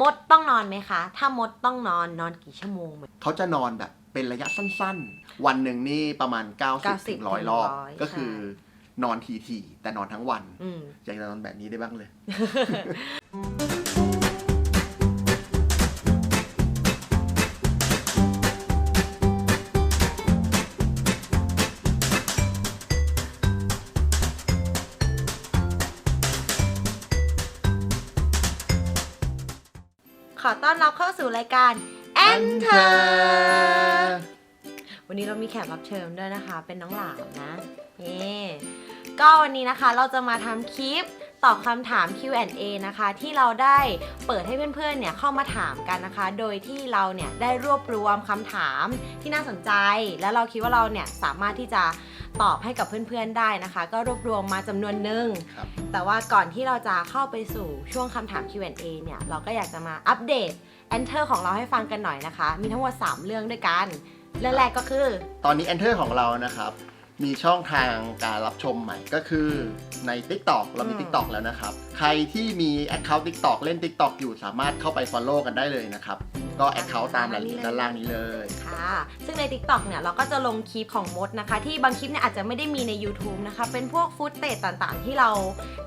มดต้องนอนไหมคะ ถ้ามดต้องนอนนอนกี่ชั่วโมง เขาจะนอนแบบเป็นระยะสั้นๆ วันหนึ่งนี่ประมาณ 90ถึงร้อยรอบ100ก็คือนอนทีๆ แต่นอนทั้งวันอืมอยากจะนอนแบบนี้ได้บ้างเลย รับเข้าสู่รายการ Enter วันนี้เรามีแขกรับเชิญด้วยนะคะ เป็นน้องหลามนะนี่ก็วันนี้นะคะเราจะมาทำคลิปตอบคำถาม Q&A นะคะ ที่เราได้เปิดให้เพื่อนๆ เนี่ยเข้ามาถามกันนะคะ โดยที่เราเนี่ยได้รวบรวมคำถามที่น่าสนใจ แล้วเราคิดว่าเราเนี่ยสามารถที่จะตอบให้กับเพื่อนๆ ได้นะคะ ก็รวบรวมมาจำนวนหนึ่งครับแต่ว่าก่อนที่เราจะเข้าไปสู่ช่วงคำถาม Q&A เนี่ย เราก็อยากจะมาอัปเดต Enter ของเราให้ฟังกันหน่อยนะคะ มีทั้งหมด 3 เรื่องด้วยกัน เรื่องแรกก็คือ ตอนนี้ Enter ของเรานะครับ มีช่องทางการรับชมใหม่ก็คือใน TikTok เรามีอืม TikTok แล้วนะครับ ใครที่มี Account TikTok เล่น TikTok อยู่สามารถเข้าไป Follow กันได้เลยนะครับ ก็ Account ตามรายละเอียดด้านล่างนี้เลยค่ะ ซึ่งใน TikTok เนี่ยเราก็จะลงคลิปของมดนะคะ ที่บางคลิปเนี่ยอาจจะไม่ได้มีใน YouTube นะคะ เป็นพวกฟุตเตจต่างๆ ที่เรา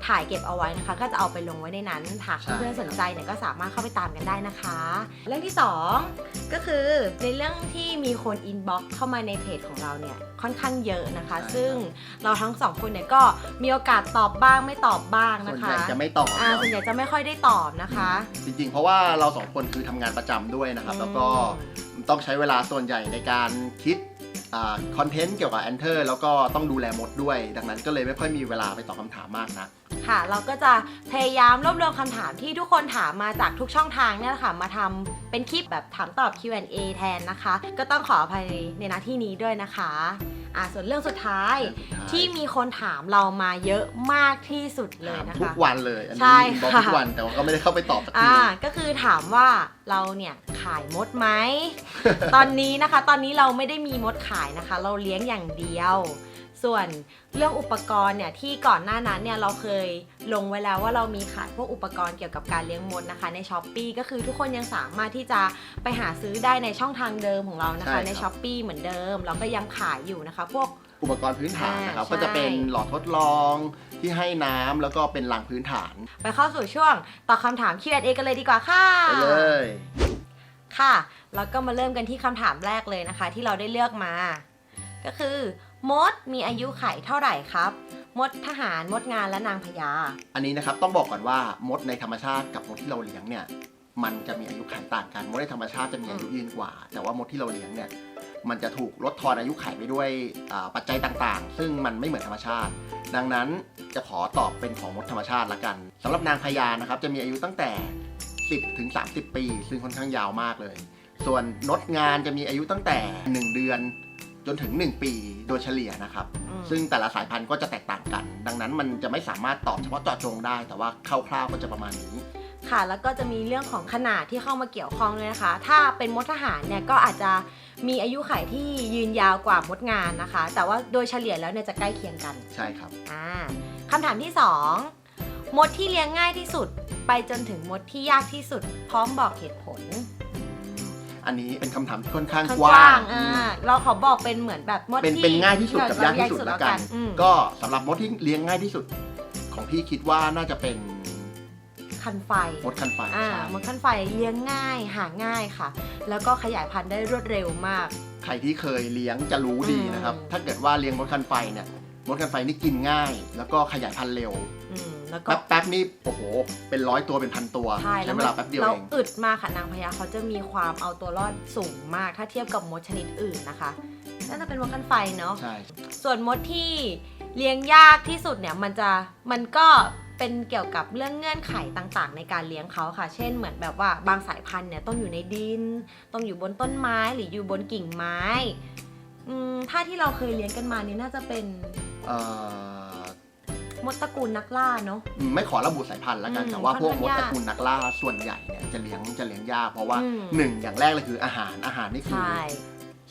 ถ่ายเก็บเอาไว้นะคะ ก็จะเอาไปลงไว้ในนั้นหากใช่เพื่อนๆสนใจเนี่ยก็สามารถเข้าไปตามกันได้นะคะ เรื่องที่ 2 ก็คือในเรื่องที่มีคนอินบ็อกเข้ามาในเพจของเราเนี่ยค่อนข้างเยอะนะคะ ซึ่งเราทั้งสองคนเนี่ยก็มีโอกาสตอบบ้างไม่ตอบบ้างส่นะวนคะใหญ่จะไม่ตอบอ่าเนอะส่วนใหญ่จะไม่ค่อยได้ตอบนะคะ จริงๆ เพราะว่าเราสองคนคือทำงานประจำด้วยนะครับ แล้วก็ต้องใช้เวลาส่วนใหญ่ในการคิดคอนเทนต์เกี่ยวกับ Enter แล้วก็ต้องดูแลมดด้วย ดังนั้นก็เลยไม่ค่อยมีเวลาไปตอบคำถามมากนะ ค่ะ เราก็จะพยายามรวบรวมคำถามที่ทุกคนถามมาจากทุกช่องทางเนี่ยแหละค่ะ มาทำเป็นคลิปแบบถามตอบ Q&A แทนนะคะ ก็ต้องขออภัยในหน้าที่นี้ด้วยนะคะอ่าส่วนเรื่องสุดท้ายที่มีคนถามเรามาเยอะมากที่สุดเลยถามนะทุกคะวันเลย อันใช่นี้บอกค่ะทุกวันแต่ว่าก็ไม่ได้เข้าไปตอบสักทีอ่าก็คือถามว่าเราเนี่ยขายมดไหม ตอนนี้นะคะ ตอนนี้เราไม่ได้มีมดขายนะคะ เราเลี้ยงอย่างเดียว ส่วนเรื่องอุปกรณ์เนี่ยที่ก่อนหน้านั้นเนี่ยเราเคยลงไว้แล้วว่าเรามีขายพวกอุปกรณ์เกี่ยวกับการเลี้ยงมดนะคะ ใน s h อ p e e ก็คือทุกคนยังสามารถที่จะไปหาซื้อได้ในช่องทางเดิมของเรานะคะใน s h อ p e e เหมือนเดิมเราก็ยังขายอยู่นะคะ พวก อุปกรณ์พื้นฐานนะครับ อ่าก็จะเป็นใช่หลอดทดลองที่ให้น้ำแล้วก็เป็นรางพื้นฐานไปเข้าสู่ช่วงตอบคำถาม Q&A กันเลยดีกว่าค่ะ ไปเลย ค่ะ แล้วก็มาเริ่มกันที่คำถามแรกเลยนะคะ ที่เราได้เลือกมา ก็คือ มดมีอายุไขเท่าไหร่ครับ มดทหาร มดงานและนางพญา อันนี้นะครับต้องบอกก่อนว่ามดในธรรมชาติกับมดที่เราเลี้ยงเนี่ยมันจะมีอายุขัยต่างกัน มดในธรรมชาติจะมีอายุยืนกว่า แต่ว่ามดที่เราเลี้ยงเนี่ยมันจะถูกลดทอนอายุขัยไปด้วยปัจจัยต่างๆ ซึ่งมันไม่เหมือนธรรมชาติ ดังนั้นจะขอตอบเป็นของมดธรรมชาติละกันสำหรับนางพญานะครับจะมีอายุตั้งแต่ 10ถึง30 ปี ซึ่งค่อนข้างยาวมากเลย ส่วนนดงานจะมีอายุตั้งแต่ 1 เดือน จนถึง 1 ปีโดยเฉลี่ยนะครับ อืม ซึ่งแต่ละสายพันธุ์ก็จะแตกต่างกัน ดังนั้นมันจะไม่สามารถตอบเฉพาะเจาะจงได้ แต่ว่าคร่าวๆก็จะประมาณนี้ ค่ะ แล้วก็จะมีเรื่องของขนาดที่เข้ามาเกี่ยวข้องด้วยนะคะ ถ้าเป็นมดทหารเนี่ยก็อาจจะมีอายุไขที่ยืนยาวกว่ามดงานนะคะ แต่ว่าโดยเฉลี่ยแล้วเนี่ยจะใกล้เคียงกัน ใช่ครับ อ่าคำถามที่ 2 มดที่เลี้ยงง่ายที่สุด ไปจนถึงมดที่ยากที่สุด พร้อมบอกเหตุผลอั นนี้เป็นคำถามที่ค่อนข้างข้างกกว้าว้างงอ่าเราขอบอกเป็นเหมือนแบบมดเป็นที่เป็นง่ายที่สุดกับเรยากที่สุดแล้วกัน อืมก็สำหรับมดที่เลี้ยงง่ายที่สุด ของพี่คิดว่าน่าจะเป็นคันไฟ มดคันไฟอ่าใช่มดคันไฟเลี้ยงง่ายหาง่ายค่ะ แล้วก็ขยายพันธุ์ได้รวดเร็วมาก ใครที่เคยเลี้ยงจะรู้ดีนะครับ อืม ถ้าเกิดว่าเลี้ยงมดคันไฟเนี่ยมดคันไฟนี่กินง่าย แล้วก็ขยายพันธุ์เร็ว อืม แล้วก็ แป๊บแป๊บๆนี่โอ้โห เป็นร้อยตัวเป็นพันตัวใช่แล้วเวลาแป๊บเดียวเราเอง อึดมากค่ะนางพญาเขาจะมีความเอาตัวรอดสูงมากถ้าเทียบกับมดชนิดอื่นนะคะน่าจะเป็นมดคันไฟเนาะใช่ ส่วนมดที่เลี้ยงยากที่สุดเนี่ยมันจะมันก็เป็นเกี่ยวกับเรื่องเงื่อนไขต่างๆ ในการเลี้ยงเขาค่ะ เช่นเหมือนแบบว่าบางสายพันธุ์เนี่ยต้องอยู่ในดิน ต้องอยู่บนต้นไม้หรืออยู่บนกิ่งไม้อืมถ้าที่เราเคยเลี้ยงกันมานี่น่าจะเป็น เอ่อ มดตระกูลนักล่าเนาะ อืมไม่ขอระบุสายพันธุ์แล้วกัน อืมแต่ว่าพวกค่อนมดข้างตระกูลนักล่าส่วนใหญ่เนี่ยจะเลี้ยงจะเลี้ยงยากเพราะว่าอืม หนึ่งอย่างแรกเลยคืออาหารอาหารนี่คือ ใช่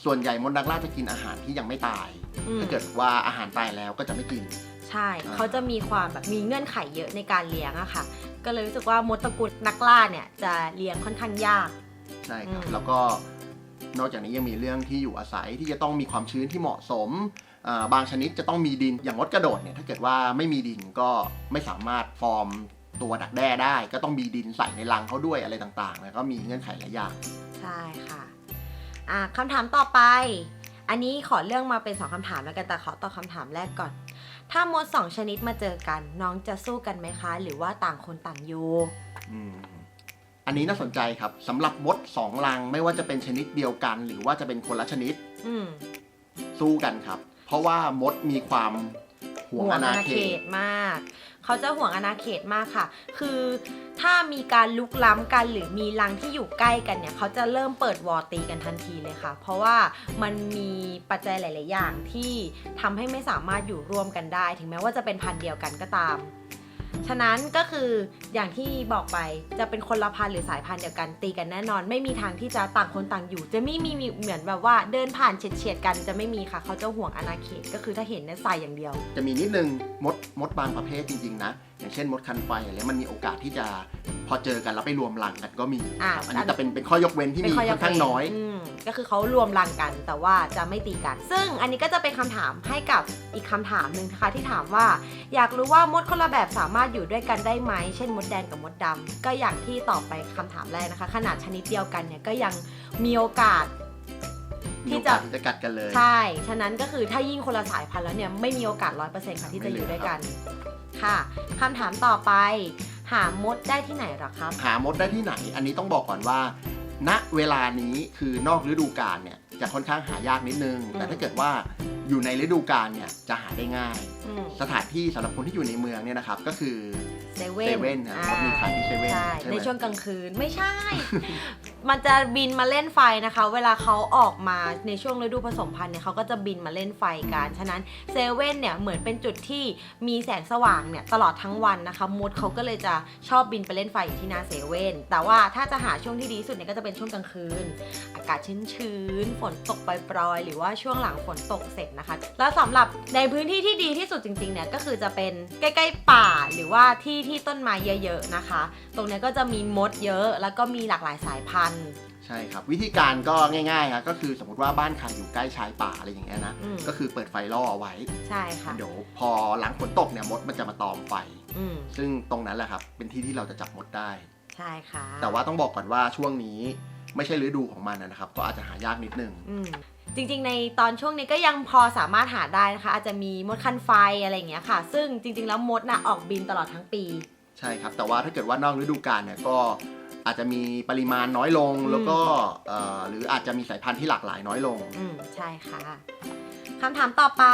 ส่วนใหญ่มดนักล่าจะกินอาหารที่ยังไม่ตาย อืมถ้าเกิดว่าอาหารตายแล้วก็จะไม่กิน ใช่ อ่า เขาจะมีความแบบมีเงื่อนไขเยอะในการเลี้ยงอะค่ะ ก็เลยรู้สึกว่ามดตระกูลนักล่าเนี่ยจะเลี้ยงค่อนข้างยาก ใช่ครับ อืม แล้วก็ นอกจากนี้ยังมีเรื่องที่อยู่อาศัยที่จะต้องมีความชื้นที่เหมาะสมอ่าบางชนิดจะต้องมีดินอย่างมดกระโดดเนี่ยถ้าเกิดว่าไม่มีดินก็ไม่สามารถฟอร์มตัวดักแด้ได้ ก็ต้องมีดินใส่ในรังเขาด้วยอะไรต่างๆแล้วก็มีเงื่อนไขหลายอย่างใช่ค่ะอะคำถามต่อไป อันนี้ขอเรื่องมาเป็นสองคำถามแล้วกันแต่ขอตอบคำถามแรกก่อน ถ้ามดสองชนิดมาเจอกัน น้องจะสู้กันไหมคะ หรือว่าต่างคนต่างอยู่ อืมอันนี้น่าสนใจครับสำหรับมดสองรังไม่ว่าจะเป็นชนิดเดียวกัน หรือว่าจะเป็นคนละชนิดอืมสู้กันครับ เพราะว่ามดมีความห่วงอาณาเขตมาก เขาจะห่วงอาณาเขตมากค่ะ คือถ้ามีการลุกล้ำกันหรือมีรังที่อยู่ใกล้กันเนี่ย เขาจะเริ่มเปิดวอร์ตีกันทันทีเลยค่ะ เพราะว่ามันมีปัจจัยหลาย ๆ อย่างที่ทำให้ไม่สามารถอยู่ร่วมกันได้ ถึงแม้ว่าจะเป็นพันธุ์เดียวกันก็ตาม ฉะนั้นก็คืออย่างที่บอกไปจะเป็นคนละพันธุ์หรือสายพันธุ์เดียวกันตีกันแน่นอน ไม่มีทางที่จะต่างคนต่างอยู่ จะไม่มีเหมือนแบบว่าเดินผ่านเฉียดๆกันจะไม่มีค่ะ เขาจะห่วงอาณาเขตก็คือถ้าเห็นเนี่ยใส่อย่างเดียว จะมีนิดนึงมดมดบางประเภทจริงๆนะอย่างเช่นมดคันไฟอะไรมันมีโอกาสที่จะ พอเจอกันแล้วไปรวมรังกันก็มีอ่า ครับอันนี้จะเป็นเป็นข้อยกเว้นที่มีเป็ค่อนข้างน้อย มก็คือเขารวมรังกันแต่ว่าจะไม่ตีกัน ซึ่งอันนี้ก็จะเป็นคำถามให้กับอีกคำถามหนึ่งนะคะที่ถามว่า อยากรู้ว่ามดคนละแบบสามารถอยู่ด้วยกันได้ไหม เช่นมดแดงกับมดดำก็อย่างที่ตอบไปคำถามแรกนะคะ ขนาดชนิดเดียวกันเนี่ยก็ยังมีโอกาสมีที่โอจะ กาสที่จะกัดกันเลย ใช่ ฉะนั้นก็คือถ้ายิ่งคนละสายพันธุ์แล้วเนี่ยไม่มีโอกาสร้อยเปอร์เซ็นต์ค่ะที่จะอยู่ด้วยกัน ค่ะคำถามต่อไป หามดได้ที่ไหนเหรอครับ หามดได้ที่ไหน อันนี้ต้องบอกก่อนว่า ณเวลานี้คือนอกฤดูกาลเนี่ยจะค่อนข้างหายากนิดนึงอืมแต่ถ้าเกิดว่าอยู่ในฤดูกาลเนี่ยจะหาได้ง่ายอืมสถานที่สำหรับคนที่อยู่ในเมืองเนี่ยนะครับก็คือเซเว่เซนเว่นนะเขามีขายที่เซเว่นใช่ใช่ไหในมช่วงกลางคืนไม่ใช่ มันจะบินมาเล่นไฟนะคะ เวลาเขาออกมาในช่วงฤดูผสมพันธุ์เนี่ยเขาก็จะบินมาเล่นไฟกัน ฉะนั้นเซเว่นเนี่ยเหมือนเป็นจุดที่มีแสงสว่างเนี่ยตลอดทั้งวันนะคะมดเขาก็เลยจะชอบบินไปเล่นไฟอยู่ที่หน้าเซเว่นแต่ว่าถ้าจะหาช่วงที่ดีที่สุดเนี่ยก็จะเป็นช่วงกลางคืน อากาศชื้นๆฝนตกปล่อยๆหรือว่าช่วงหลังฝนตกเสร็จนะคะ แล้วสำหรับในพื้นที่ที่ดีที่สุดจริงๆเนี่ยก็คือจะเป็นใกล้ๆป่าหรือว่าที่ที่ต้นไม้เยอะ ๆนะคะ ตรงเนี้ยก็จะมีมดเยอะ แล้วก็มีหลากหลายสายพันธุ์ใช่ครับ วิธีการก็ง่ายๆครับก็คือสมมติว่าบ้านใครอยู่ใกล้ชายป่าอะไรอย่างเงี้ยนะอืม ก็คือเปิดไฟล่อเอาไว้ใช่ค่ะ เดี๋ยวพอหลังฝนตกเนี่ยมดมันจะมาตอมไฟ อืมซึ่งตรงนั้นแหละครับเป็นที่ที่เราจะจับมดได้ ใช่ค่ะแต่ว่าต้องบอกก่อนว่าช่วงนี้ไม่ใช่ฤดูของมันนะครับ ก็อาจจะหายากนิดนึง อืมจริงๆ ในตอนช่วงนี้ก็ยังพอสามารถหาได้นะคะ อาจจะมีมดคันไฟอะไรอย่างเงี้ยค่ะ ซึ่งจริงๆ แล้วมดน่ะออกบินตลอดทั้งปี ใช่ครับ แต่ว่าถ้าเกิดว่านอกฤดูกาลเนี่ยก็ อาจจะมีปริมาณน้อยลงอืมแล้วก็เอ่อหรืออาจจะมีสายพันธุ์ที่หลากหลายน้อยลง อืมใช่ค่ะคำถามต่อไป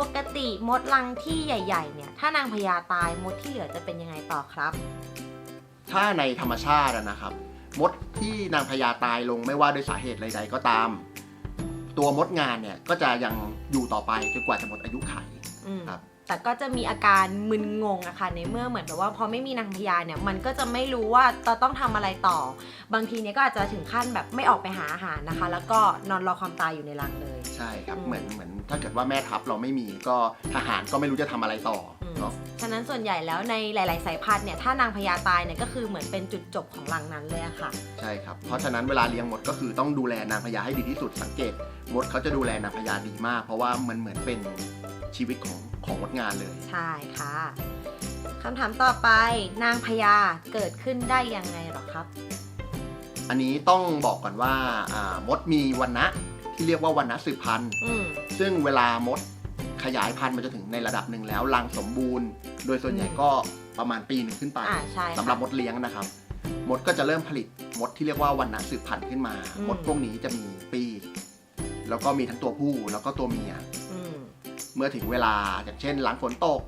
ปกติมดรังที่ใหญ่ ๆ เนี่ย ถ้านางพญาตายมดที่เหลือจะเป็นยังไงต่อครับ ถ้าในธรรมชาติอะนะครับ มดที่นางพญาตายลงไม่ว่าด้วยสาเหตุใดๆก็ตาม ตัวมดงานเนี่ยก็จะยังอยู่ต่อไปจนกว่าจะหมดอายุไขอืมครับ แต่ก็จะมีอาการมึนงงอะค่ะในเมื่อเหมือนแบบว่าพอไม่มีนางพญาเนี่ยมันก็จะไม่รู้ว่าจะต้องทำอะไรต่อ บางทีเนี่ยก็อาจจะถึงขั้นแบบไม่ออกไปหาอาหารนะคะ แล้วก็นอนรอความตายอยู่ในรังเลย ใช่ครับอืมเหมือนเหมือนถ้าเกิดว่าแม่ทัพเราไม่มีก็ทหารก็ไม่รู้จะทำอะไรต่ออมเนาะฉะนั้นส่วนใหญ่แล้วในหลาย ๆ สายพันธุ์เนี่ยถ้านางพญาตายเนี่ยก็คือเหมือนเป็นจุดจบของรังนั้นเลยอะค่ะ ใช่ครับ เพราะฉะนั้นเวลาเลี้ยงมดก็คือต้องดูแลนางพญาให้ดีที่สุดสังเกตมดเขาจะดูแลนางพญาดีมาก เพราะว่ามันเหมือนเป็น ชีวิตของของมดงานเลย ใช่ค่ะคำถามต่อไปนางพญาเกิดขึ้นได้ยังไงหรอครับ อันนี้ต้องบอกก่อนว่าอ่ามดมีวันนะที่เรียกว่าวันนะสืบพันธุ์อืมซึ่งเวลามดขยายพันธุ์มาจนถึงในระดับหนึ่งแล้วรังสมบูรณ์ โดยส่วนใหญ่อืมก็ประมาณปีหนึ่งขึ้นไป อ่าใช่ค่ะ สำหรับมดเลี้ยงนะครับ มดก็จะเริ่มผลิตมดที่เรียกว่าวันนะสืบพันธุ์ขึ้นมา อืม มดพวกนี้จะมีปีกแล้วก็มีทั้งตัวผู้แล้วก็ตัวเมียอืม เมื่อถึงเวลาอย่างเช่น หลังฝนตก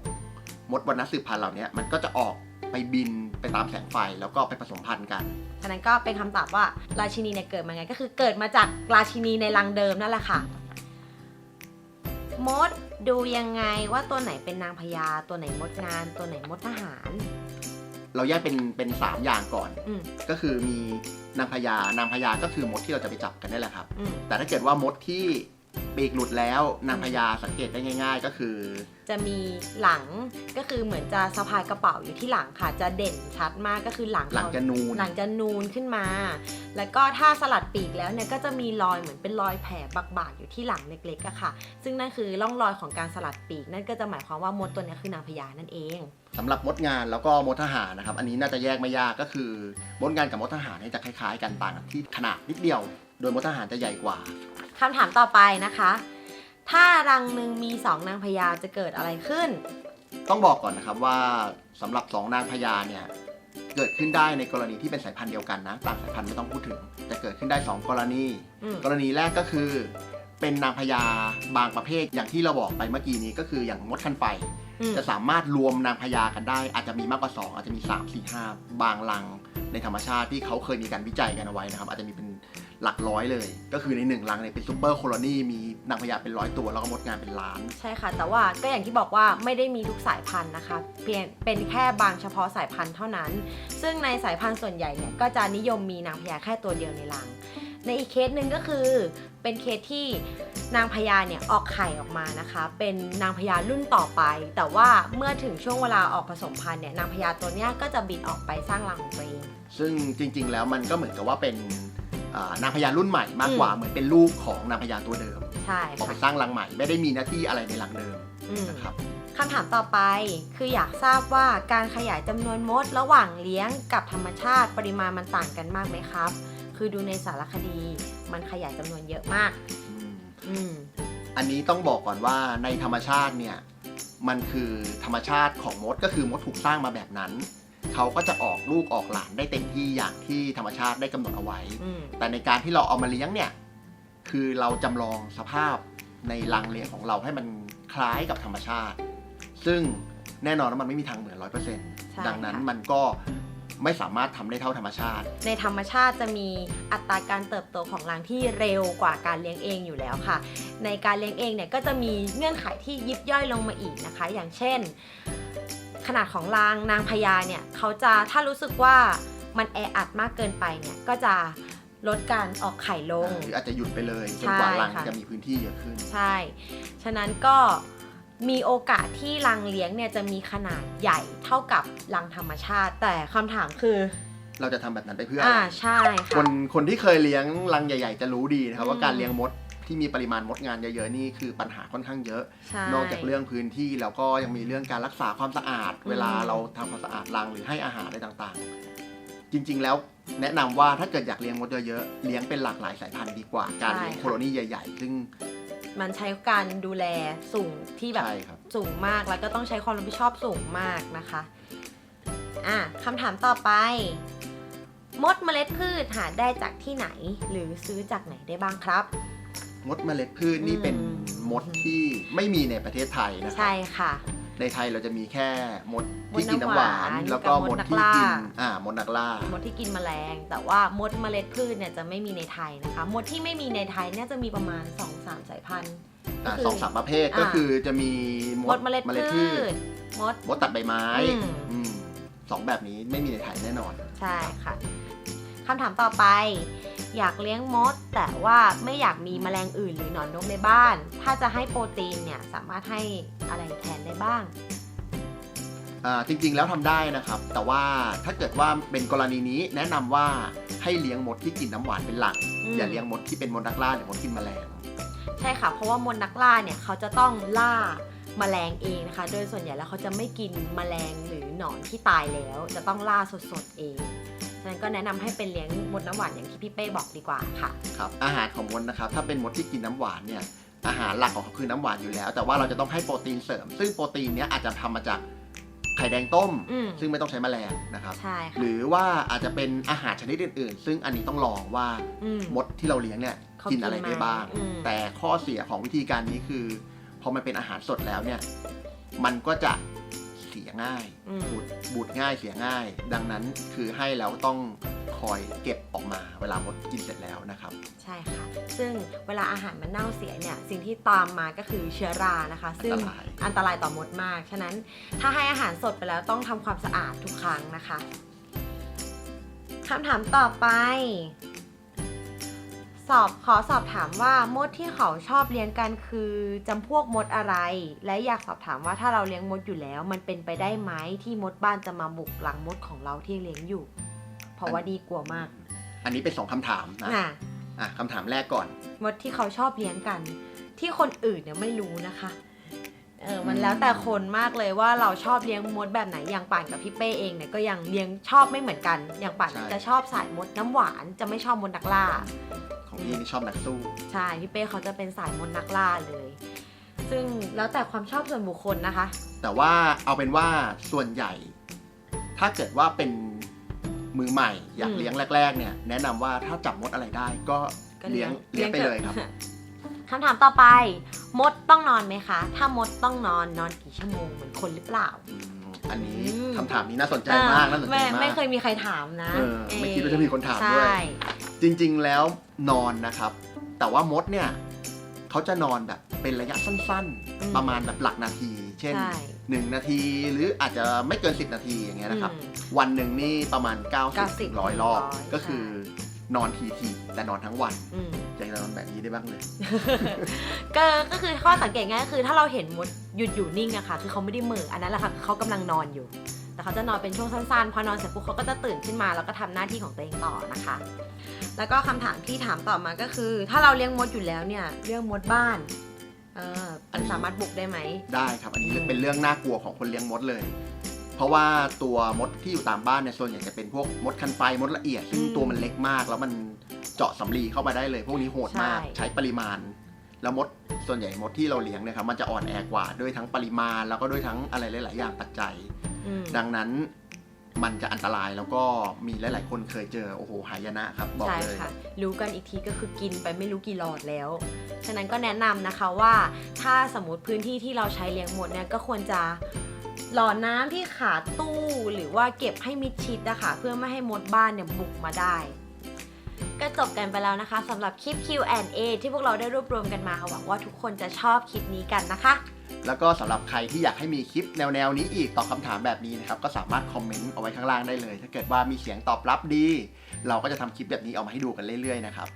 มดวันนะสืบพันธุ์เหล่านี้มันก็จะออกไปบินไปตามแสงไฟแล้วก็ไปผสมพันธุ์กันฉะนั้นก็เป็นคำตอบว่าราชินีเนี่ยเกิดมาไงก็คือเกิดมาจากราชินีในรังเดิมนั่นแหละค่ะ มดดูยังไงว่าตัวไหนเป็นนางพญาตัวไหนมดงาน ตัวไหนมดทหาร เราแยกเป็นเป็นสามอย่างก่อนอืมก็คือมีนางพญานางพญาก็คือมดที่เราจะไปจับกันนี่แหละครับอืมแต่ถ้าเกิดว่ามดที่ ปีกหลุดแล้วนางพญาสังเกตได้ง่าย ๆ ก็คือ จะมีหลังก็คือเหมือนจะสะพายกระเป๋าอยู่ที่หลังค่ะ จะเด่นชัดมากก็คือหลังหลังเขาจะนูน หลังจะนูนขึ้นมา แล้วก็ถ้าสลัดปีกแล้วเนี่ยก็จะมีรอยเหมือนเป็นรอยแผลบากๆอยู่ที่หลังเล็กๆอะค่ะ ซึ่งนั่นคือร่องรอยของการสลัดปีก นั่นก็จะหมายความว่ามดตัวเนี้ยคือนางพญานั่นเองสำหรับมดงานแล้วก็มดทหารนะครับ อันนี้น่าจะแยกไม่ยากก็คือมดงานกับมดทหารเนี่ยจะคล้ายๆ กันต่างกันที่ขนาดนิดเดียว โดยมดทหารจะใหญ่กว่า คำถามต่อไปนะคะ ถ้ารังหนึ่งมีสองนางพญาจะเกิดอะไรขึ้น ต้องบอกก่อนนะครับว่าสำหรับสองนางพญาเนี่ยเกิดขึ้นได้ในกรณีที่เป็นสายพันธุ์เดียวกันนะต่างสายพันธุ์ไม่ต้องพูดถึงจะเกิดขึ้นได้สองกรณี อืม กรณีแรกก็คือ เป็นนางพญาบางประเภทอย่างที่เราบอกไปเมื่อกี้นี้ก็คืออย่างมดคันไฟ อืมจะสามารถรวมนางพญากันได้ อาจจะมีมากกว่า 2 อาจจะมี 3 4 5 บางรังในธรรมชาติที่เขาเคยมีการวิจัยกันเอาไว้นะครับ อาจจะมีเป็น หลักร้อยเลย ก็คือในหนึ่งรังเนี่ยเป็นซูเปอร์โคโลนีมีนางพญาเป็นร้อยตัว แล้วก็มดงานเป็นล้าน ใช่ค่ะ แต่ว่าก็อย่างที่บอกว่าไม่ได้มีทุกสายพันธุ์นะคะ เพียงเป็นแค่บางเฉพาะสายพันธุ์เท่านั้น ซึ่งในสายพันธุ์ส่วนใหญ่เนี่ยก็จะนิยมมีนางพญาแค่ตัวเดียวในรัง ในอีกเคสหนึ่งก็คือเป็นเคสที่นางพญาเนี่ยออกไข่ออกมานะคะ เป็นนางพญารุ่นต่อไป แต่ว่าเมื่อถึงช่วงเวลาออกผสมพันธุ์เนี่ยนางพญาตัวเนี้ยก็จะบินออกไปสร้างรังของตัวเองซึ่งจริง ๆ แล้วมันก็เหมือนกับว่าเป็นอ่า นางพญารุ่นใหม่มากกว่าเหมือนเป็นลูกของนางพญาตัวเดิมใช่ออกไปค่ะสร้างรังใหม่ไม่ได้มีหน้าที่อะไรในรังเดิมอืมนะครับคำถามต่อไปคืออยากทราบว่าการขยายจำนวนมดระหว่างเลี้ยงกับธรรมชาติปริมาณมันต่างกันมากไหมครับ คือดูในสารคดีมันขยายจำนวนเยอะมากอืมอืมอันนี้ต้องบอกก่อนว่าในธรรมชาติเนี่ยมันคือธรรมชาติของมดก็คือมดถูกสร้างมาแบบนั้น เขาก็จะออกลูกออกหลานได้เต็มที่อย่างที่ธรรมชาติได้กำหนดเอาไว้ อืมแต่ในการที่เราเอามาเลี้ยงเนี่ย คือเราจำลองสภาพในรังเลี้ยงของเราให้มันคล้ายกับธรรมชาติ ซึ่งแน่นอนว่ามันไม่มีทางเหมือนร้อยเปอร์เซ็นต์ใช่ดังนั้นค่ะ มันก็ไม่สามารถทำได้เท่าธรรมชาติ ในธรรมชาติจะมีอัตราการเติบโตของรังที่เร็วกว่าการเลี้ยงเองอยู่แล้วค่ะ ในการเลี้ยงเองเนี่ยก็จะมีเงื่อนไขที่ยิบย่อยลงมาอีกนะคะ อย่างเช่น ขนาดของรังนางพญาเนี่ยเขาจะถ้ารู้สึกว่ามันแออัดมากเกินไปเนี่ยก็จะลดการออกไข่ลง หรืออาจจะหยุดไปเลยจนกว่าใช่รังค่ะจะมีพื้นที่เยอะขึ้น ใช่ ฉะนั้นก็มีโอกาสที่รังเลี้ยงเนี่ยจะมีขนาดใหญ่เท่ากับรังธรรมชาติ แต่คำถามคือ เราจะทำแบบนั้นไปเพื่ออ่าอะไรใช่คค่ะนคนที่เคยเลี้ยงรังใหญ่ ๆ จะรู้ดีนะครับอืมว่าการเลี้ยงมด ที่มีปริมาณมดงานเยอะๆนี่คือปัญหาค่อนข้างเยอะ ใช่ นอกจากเรื่องพื้นที่แล้วก็ยังมีเรื่องการรักษาความสะอาดอืมเวลาเราทำความสะอาดรังหรือให้อาหารอะไรต่างๆ จริงๆแล้วแนะนำว่าถ้าเกิดอยากเลี้ยงมดเยอะๆเลี้ยงเป็นหลากหลายสายพันธุ์ดีกว่าการเลี้ยงโคโลนีใหญ่ๆ ซึ่งมันใช้การดูแลสูงที่แบบ ใช่ครับ สูงมากแล้วก็ต้องใช้ความรับผิดชอบสูงมากนะคะ อะคำถามต่อไป มดเมล็ดพืชหาได้จากที่ไหน หรือซื้อจากไหนได้บ้างครับ มดเมล็ดพืชนี่เป็นอืมมดที่ไม่มีในประเทศไทยนะครัใช่ค่ะ ในไทยเราจะมีแค่มดมดที่กินน้ำหวานน้ำหวาน แล้วก็กับมมดดนักที่ล่ากินอ่ามดนักล่ามดที่กินแมลง แต่ว่ามดเมล็ดพืชเนี่ยจะไม่มีในไทยนะคะ มดที่ไม่มีในไทยเนี่ยจะมีประมาณ 2-3 สายพันธุ์อ่าก็คือสองสามประเภทอ่าก็คือจะมีมดเมล็ดพืชมดมดตัดใบไม้อืมอืมสองแบบนี้ไม่มีในไทยแน่นอน ใช่ค่ะคำถามต่อไป อยากเลี้ยงมด แต่ว่าไม่อยากมีแมลงอื่นหรือหนอนนกในบ้าน ถ้าจะให้โปรตีนเนี่ยสามารถให้อะไรแทนได้บ้าง อ่าจริงๆแล้วทำได้นะครับ แต่ว่าถ้าเกิดว่าเป็นกรณีนี้แนะนำว่าให้เลี้ยงมดที่กินน้ำหวานเป็นหลัก อืม อย่าเลี้ยงมดที่เป็นมดนักล่าหรือมดกินแมลง ใช่ค่ะ เพราะว่ามดนักล่าเนี่ยเขาจะต้องล่าแมลงเองนะคะ โดยส่วนใหญ่แล้วเขาจะไม่กินแมลงหรือหนอนที่ตายแล้ว จะต้องล่าสดๆเอง ฉะนั้นก็แนะนำให้เป็นเลี้ยงมดน้ำหวานอย่างที่พี่เป้บอกดีกว่าค่ะครับอาหารของมดนะครับถ้าเป็นมดที่กินน้ำหวานเนี่ยอาหารหลักของเขาคือน้ำหวานอยู่แล้ว แต่ว่าเราจะต้องให้โปรตีนเสริม ซึ่งโปรตีนเนี้ยอาจจะทำมาจากไข่แดงต้มอืมซึ่งไม่ต้องใช้แมลงนะครับใช่ค่ะหรือว่าอาจจะเป็นอาหารชนิดอื่น ๆ ซึ่งอันนี้ต้องลองว่าอืมมดที่เราเลี้ยงเนี่ยเขากิกินนอะไรได้บ้างไหมอืมแต่ข้อเสียของวิธีการนี้คือพอมันเป็นอาหารสดแล้วเนี่ย มันก็จะ เสียง่ายอืม บูดบูดง่ายเสียง่าย ดังนั้นคือให้แล้วต้องคอยเก็บออกมาเวลามดกินเสร็จแล้วนะครับ ใช่ค่ะ ซึ่งเวลาอาหารมันเน่าเสียเนี่ย สิ่งที่ตามมาก็คือเชื้อรานะคะ ซึ่งอันตราย อันตรายต่อมดมาก ฉะนั้นถ้าให้อาหารสดไปแล้วต้องทำความสะอาดทุกครั้งนะคะคำถามต่อไป สอบขอสอบถามว่ามดที่เขาชอบเลี้ยงกันคือจำพวกมดอะไร และอยากสอบถามว่าถ้าเราเลี้ยงมดอยู่แล้ว มันเป็นไปได้ไหมที่มดบ้านจะมาบุกหลังมดของเราที่เลี้ยงอยู่ เพราะว่าดีกลัวมาก อันนี้เป็นสองคำถามนะอะอะคำถามแรกก่อน มดที่เขาชอบเลี้ยงกัน ที่คนอื่นเนี่ยไม่รู้นะคะเออมันแล้วแต่คนมากเลยว่าเราชอบเลี้ยงมดแบบไหนอย่างป่านกับพี่เป้เองเนี่ยก็ยังเลี้ยงชอบไม่เหมือนกัน อย่างป่านใช่ จะชอบสายมดน้ำหวานจะไม่ชอบมดนักล่าของ พี่นี่ชอบนักสู้ ใช่พี่เป้เขาจะเป็นสายมนต์นักล่าเลย ซึ่งแล้วแต่ความชอบส่วนบุคคลนะคะ แต่ว่าเอาเป็นว่าส่วนใหญ่ ถ้าเกิดว่าเป็นมือใหม่อยากอืมเลี้ยงแรก ๆ เนี่ย แนะนำว่าถ้าจับมดอะไรได้ก็ก็เลี้ยงเลี้ยงไปถอะเลยครับ คำถามต่อไป มดต้องนอนไหมคะ ถ้ามดต้องนอนนอนกี่ชั่วโมงเหมือนคนหรือเปล่า อืมอันนี้อืมคำถามนี้น่าสนใจมากน่าสนใจไม่มากไม่เคยมีใครถามนะเออไม่คิดว่าจะมีคนถามด้วยใช่จริงๆแล้วนอนนะครับ แต่ว่ามดเนี่ยเขาจะนอนแบบเป็นระยะสั้นอืมๆประมาณแบบหลักนาที เช่นใช่1นาทีหรืออาจจะไม่เกิน 10 นาทีอย่างเงี้ยนะครับอืมวันหนึ่งนี่ประมาณ 90 90ถึงร้อยรอบร้อยก็คือนอนทีทีๆแต่นอนทั้งวัน อืมอยากจะนอนแบบนี้ได้บ้างเลย ก็ก็คือข้อสังเกตง่ายก็คือถ้าเราเห็นมดหยุดอยู่นิ่งอะค่ะ คือเขาไม่ได้เหมืออันนั้นแหละค่ะคือเขากำลังนอนอยู่ แต่เขาจะนอนเป็นช่วงสั้นๆ พอนอนเสร็จปุ๊บเขาก็จะตื่นขึ้นมาแล้วก็ทำหน้าที่ของตัวเองต่อนะคะ แล้วก็คำถามที่ถามต่อมาก็คือ ถ้าเราเลี้ยงมดอยู่แล้วเนี่ยเรื่องมดบ้านเออมันสามารถบุกได้ไหม ได้ครับ อันนี้อืม เป็นเรื่องน่ากลัวของคนเลี้ยงมดเลย เพราะว่าตัวมดที่อยู่ตามบ้านเนี่ยส่วนใหญ่จะเป็นพวกมดคันไฟมดละเอียดซึ่งตัวมันเล็กมาก แล้วมัน เจาะสำลีเข้ามาได้เลย พวกนี้โหดมาก ใช้ปริมาณ แล้วมดส่วนใหญ่มดที่เราเลี้ยงเนี่ยครับมันจะอ่อนแอกว่าด้วยทั้งปริมาณ แล้วก็ด้วยทั้งอะไรหลาย ๆ อย่างปัจจัยอืมดังนั้นมันจะอันตรายแล้วก็มีหลาย ๆ คนเคยเจอโอ้โหหายนะครับ บอกใช่เลยค่ะ รู้กันอีกทีก็คือกินไปไม่รู้กี่หลอดแล้ว ฉะนั้นก็แนะนำนะคะว่าถ้าสมมติพื้นที่ที่เราใช้เลี้ยงมดเนี่ยก็ควรจะหล่อน้ำที่ขาตู้หรือว่าเก็บให้มิดชิดนะคะเพื่อไม่ให้มดบ้านเนี่ยบุกมาได้ ก็จบกันไปแล้วนะคะสำหรับคลิป Q&A ที่พวกเราได้รวบรวมกันมาหวังว่าทุกคนจะชอบคลิปนี้กันนะคะ แล้วก็สำหรับใครที่อยากให้มีคลิปแนวๆนี้อีกตอบคำถามแบบนี้นะครับ ก็สามารถคอมเมนต์เอาไว้ข้างล่างได้เลย ถ้าเกิดว่ามีเสียงตอบรับดี เราก็จะทำคลิปแบบนี้ออกมาให้ดูกันเรื่อยๆนะครับ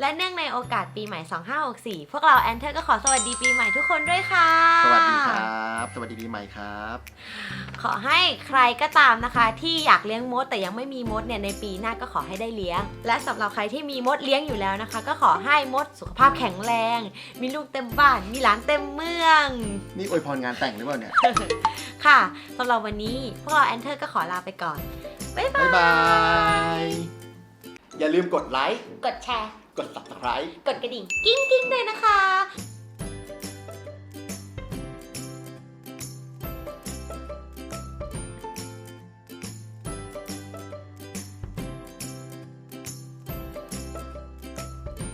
และเนื่องในโอกาสปีใหม่ 2564 พวกเราแอนเทอร์ก็ขอสวัสดีปีใหม่ทุกคนด้วยค่ะ สวัสดีครับ สวัสดีปีใหม่ครับ ขอให้ใครก็ตามนะคะ ที่อยากเลี้ยงมดแต่ยังไม่มีมดเนี่ยในปีหน้าก็ขอให้ได้เลี้ยง และสำหรับใครที่มีมดเลี้ยงอยู่แล้วนะคะ ก็ขอให้มดสุขภาพแข็งแรง มีลูกเต็มบ้าน มีหลานเต็มเมือง นี่อวยพรงานแต่งหรือเปล่าเนี่ย ค่ะสำหรับวันนี้พวกเราแอนเทอร์ก็ขอลาไปก่อน บ๊ายบาบ๊ายย บาย อย่าลืมกดไลค์ กดแชร์ กด subscribe กดกระดิ่งกิ้งกิ้งๆด้วยนะคะ